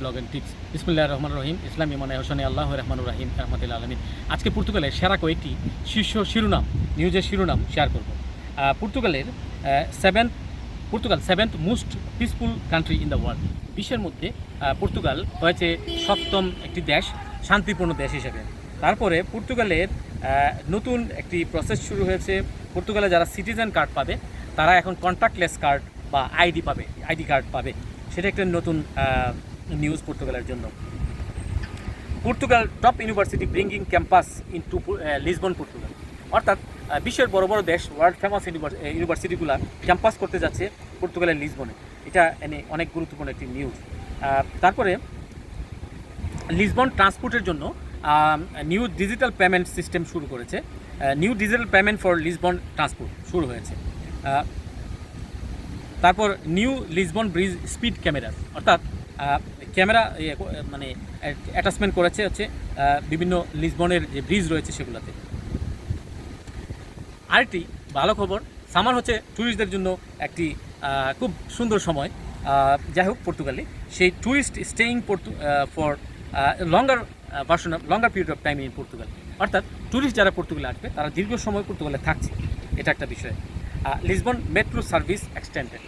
Blog and tips ইসমুল্লাহ রহমান রহিম। ইসলামী মানে হোসেন আল্লাহ রহমানুর রাহিম, রহমতুল্লাহ আলমিন। আজকে পর্তুগালের সেরা কয়েকটি শীর্ষ শিরোনাম, নিউজের শিরোনাম শেয়ার করব। পর্তুগালের seventh Portugal seventh most peaceful country in the world বিশ্বের মধ্যে পর্তুগাল হয়েছে সপ্তম একটি দেশ, শান্তিপূর্ণ দেশ হিসেবে। তারপরে পর্তুগালের নতুন একটি প্রসেস শুরু হয়েছে। পর্তুগালে যারা সিটিজেন কার্ড পাবে, তারা এখন কন্ট্যাক্টলেস কার্ড বা আইডি পাবে আইডি কার্ড পাবে। সেটা একটা নতুন নিউজ পর্তুগালের জন্য। Portugal top university bringing campus into Lisbon Portugal. অর্থাৎ বিশ্বের বড় বড় দেশ ওয়ার্ল্ড ফেমাস ইউনিভার্সিটিগুলো ক্যাম্পাস করতে যাচ্ছে পর্তুগালের লিসবনে এটা এনে অনেক গুরুত্বপূর্ণ একটি নিউজ তারপরে লিসবন ট্রান্সপোর্টের জন্য নিউ ডিজিটাল পেমেন্ট সিস্টেম শুরু করেছে। New digital payment for Lisbon transport শুরু হয়েছে। তারপর new Lisbon bridge speed camera. অর্থাৎ ক্যামেরা মানে অ্যাটাচমেন্ট করেছে হচ্ছে বিভিন্ন লিসবনের যে ব্রিজ রয়েছে সেগুলোতে। আরেকটি ভালো খবর সামার হচ্ছে ট্যুরিস্টদের জন্য একটি খুব সুন্দর সময়। যাই হোক, পর্তুগালে। সেই tourist staying পর্তু for longer version of longer period of time in Portugal. অর্থাৎ ট্যুরিস্ট যারা পর্তুগালে আসবে, তারা দীর্ঘ সময় পর্তুগালে থাকছে। এটা একটা বিষয়। Lisbon metro service extended.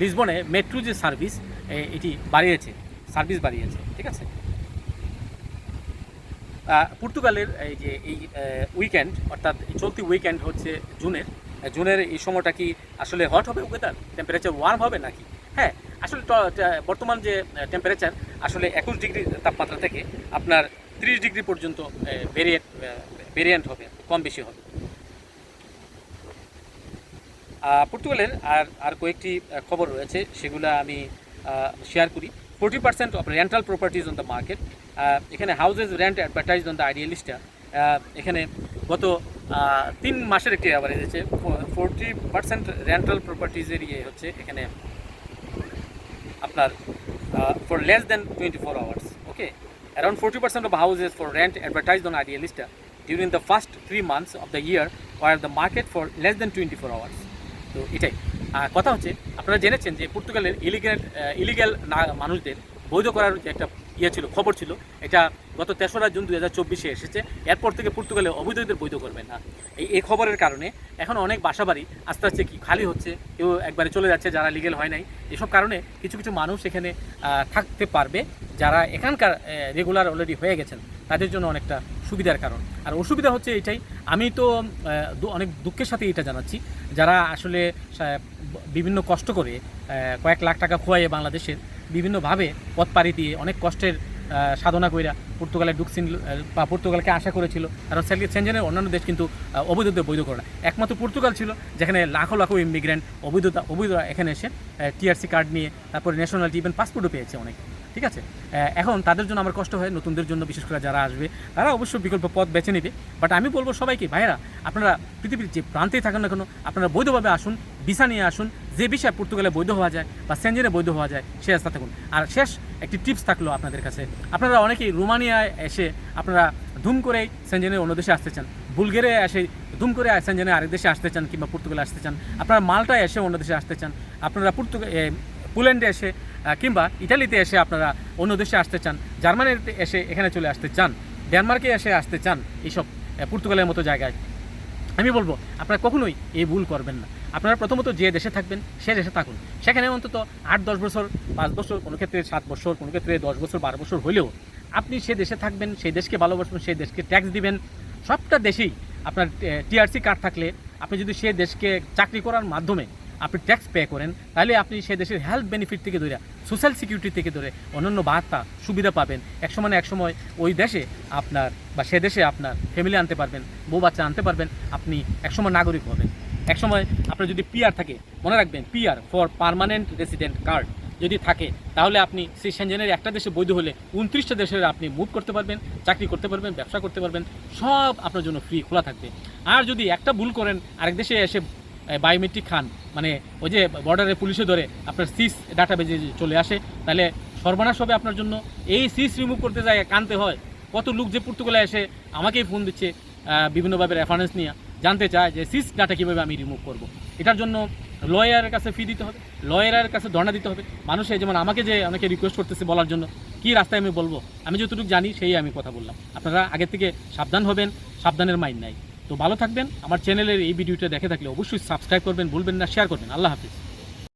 লিসবনে metro যে সার্ভিস এটি বাড়িয়েছে, সার্ভিস বাড়িয়েছে, ঠিক আছে? পর্তুগালের এই যে, এই উইকেন্ড অর্থাৎ চলতি উইকেন্ড হচ্ছে জুনের। জুনের এই সময়টা কি আসলে হট হবে ওয়েদার টেম্পারেচার ওয়ার্ম হবে নাকি? হ্যাঁ আসলে বর্তমান যে টেম্পারেচার আসলে একুশ ডিগ্রি তাপমাত্রা থেকে আপনার তিরিশ ডিগ্রি পর্যন্ত ভেরিয়েন্ট ভেরিয়েন্ট হবে, কম বেশি হবে। পর্তুগালের আর আর কয়েকটি খবর রয়েছে, সেগুলো আমি শেয়ার করি। Forty percent of rental properties on the market এখানে houses rent advertise on the Idealista এখানে গত তিন মাসের একটি অ্যাভারেজ আছে। ফোর্টি পার্সেন্ট রেন্টাল প্রপার্টিজের ইয়ে হচ্ছে এখানে আপনার for less than twenty four hours okay around forty percent of houses for rent advertise on Idealista during the first three months of the year were the market for less than twenty four hours তো এটাই। কথা হচ্ছে, আপনারা জেনেছেন যে পর্তুগালের illegal illegal না, মানুষদের বৈধ করার যে একটা ইয়ে ছিল, খবর ছিল, এটা গত তেসরা জুন দু হাজার চব্বিশে এসেছে। এরপর থেকে পর্তুগালে অবৈধদের বৈধ করবে না। এই এই খবরের কারণে এখন অনেক বাসাবাড়ি আস্তে আস্তে কি খালি হচ্ছে, কেউ একবারে চলে যাচ্ছে যারা লিগেল হয় নাই। এসব কারণে কিছু কিছু মানুষ এখানে থাকতে পারবে, যারা এখানকার রেগুলার অলরেডি হয়ে গেছেন, তাদের জন্য অনেকটা সুবিধার কারণ। আর অসুবিধা হচ্ছে এটাই, আমি তো অনেক দুঃখের সাথে এটা জানাচ্ছি। যারা আসলে বিভিন্ন কষ্ট করে কয়েক লাখ টাকা খোয়াইয়ে বাংলাদেশের বিভিন্নভাবে পথ পাড়ি দিয়ে অনেক কষ্টের সাধনা কইরা পর্তুগালে ঢুকছিল বা পর্তুগালকে আশা করেছিল, কারণ সেনজেনের অন্যান্য দেশ কিন্তু অবৈধদের বৈধ করে না। একমাত্র পর্তুগাল ছিল, যেখানে লাখো লাখো ইমিগ্রেন্ট অবৈধতা অবৈধরা এখানে এসে টিআরসি কার্ড নিয়ে, তারপরে ন্যাশনালিটি ইভেন পাসপোর্টও পেয়েছে অনেক। ঠিক আছে? এখন তাদের জন্য আমার কষ্ট হয়, নতুনদের জন্য বিশেষ করে যারা আসবে, তারা অবশ্যই বিকল্প পথ বেছে নেবে। বাট আমি বলব সবাইকে, ভাইয়েরা, আপনারা পৃথিবীর যে প্রান্তেই থাকেন না কেন, আপনারা বৈধভাবে আসুন, ভিসা নিয়ে আসুন, যে বিষয়ে পর্তুগালে বৈধ হওয়া যায় বা সেঞ্জেনে বৈধ হওয়া যায়, সে রাস্তা থাকুন। আর শেষ একটি টিপস থাকল আপনাদের কাছে। আপনারা অনেকেই রোমানিয়ায় এসে আপনারা ধুম করেই সেঞ্জেনের অন্য দেশে আসতে চান বুলগেরে এসে ধুম করে সেঞ্জেনে আরেক দেশে আসতে চান কিংবা পর্তুগালে আসতে চান। আপনারা মাল্টায় এসে অন্য দেশে আসতে চান। আপনারা পর্তুগাল পোল্যান্ডে এসে কিংবা ইটালিতে এসে আপনারা অন্য দেশে আসতে চান, জার্মানিতে এসে এখানে চলে আসতে চান, ডেনমার্কে এসে আসতে চান এইসব পর্তুগালের মতো জায়গায়, আমি বলব আপনারা কখনোই এই ভুল করবেন না। আপনারা প্রথমত যে দেশে থাকবেন, সে দেশে থাকুন। সেখানে অন্তত আট, দশ বছর, পাঁচ বছর, কোনো ক্ষেত্রে সাত বছর, কোনো ক্ষেত্রে দশ বছর, বারো বছর হলেও আপনি সে দেশে থাকবেন সেই দেশকে ভালোবাসবেন সেই দেশকে ট্যাক্স দিবেন। সবটা দেশেই আপনার টিআরসি কার্ড থাকলে আপনি যদি সে দেশকে চাকরি করার মাধ্যমে আপনি ট্যাক্স পে করেন, তাহলে আপনি সে দেশের হেলথ বেনিফিট থেকে ধরে সোশ্যাল সিকিউরিটি থেকে ধরে অন্যান্য বার্তা, সুবিধা পাবেন। এক সময় এক সময় ওই দেশে আপনার বা সে দেশে আপনার ফ্যামিলি আনতে পারবেন, বউ বাচ্চা আনতে পারবেন, আপনি একসময় নাগরিক হবেন। একসময় আপনার যদি পিআর থাকে, মনে রাখবেন PR for permanent resident card যদি থাকে, তাহলে আপনি সেই সেনজেনের একটা দেশে বৈধ হলে উনত্রিশটা দেশের আপনি মুভ করতে পারবেন, চাকরি করতে পারবেন, ব্যবসা করতে পারবেন, সব আপনার জন্য ফ্রি খোলা থাকবে। আর যদি একটা ভুল করেন, আরেক দেশে এসে বায়োমেট্রিক খান। মানে ওই যে বর্ডারে পুলিশে ধরে আপনার সিস ডাটা বেজে চলে আসে, তাহলে সর্বনাশ হবে আপনার জন্য। এই সিস রিমুভ করতে যায়, কানতে হয়। কত লোক যে পর্তুগালে এসে আমাকেই ফোন দিচ্ছে বিভিন্নভাবে রেফারেন্স নিয়ে। জানতে চায় যে সিস ডাটা কীভাবে আমি রিমুভ করব। এটার জন্য লয়ারের কাছে ফি দিতে হবে লয়ারের কাছে ধর্ণা দিতে হবে। মানুষে যেমন আমাকে যে অনেকে রিকোয়েস্ট করতেছে বলার জন্য, কি রাস্তায় আমি বলব? আমি যতটুকু জানি, সেই আমি কথা বললাম। আপনারা আগে থেকে সাবধান হবেন, সাবধানের মাইন্ড নাই। তো ভালো থাকবেন। আমার চ্যানেলের এই ভিডিওটা দেখে থাকলে অবশ্যই সাবস্ক্রাইব করবেন, ভুলবেন না শেয়ার করবেন। আল্লাহ হাফিজ।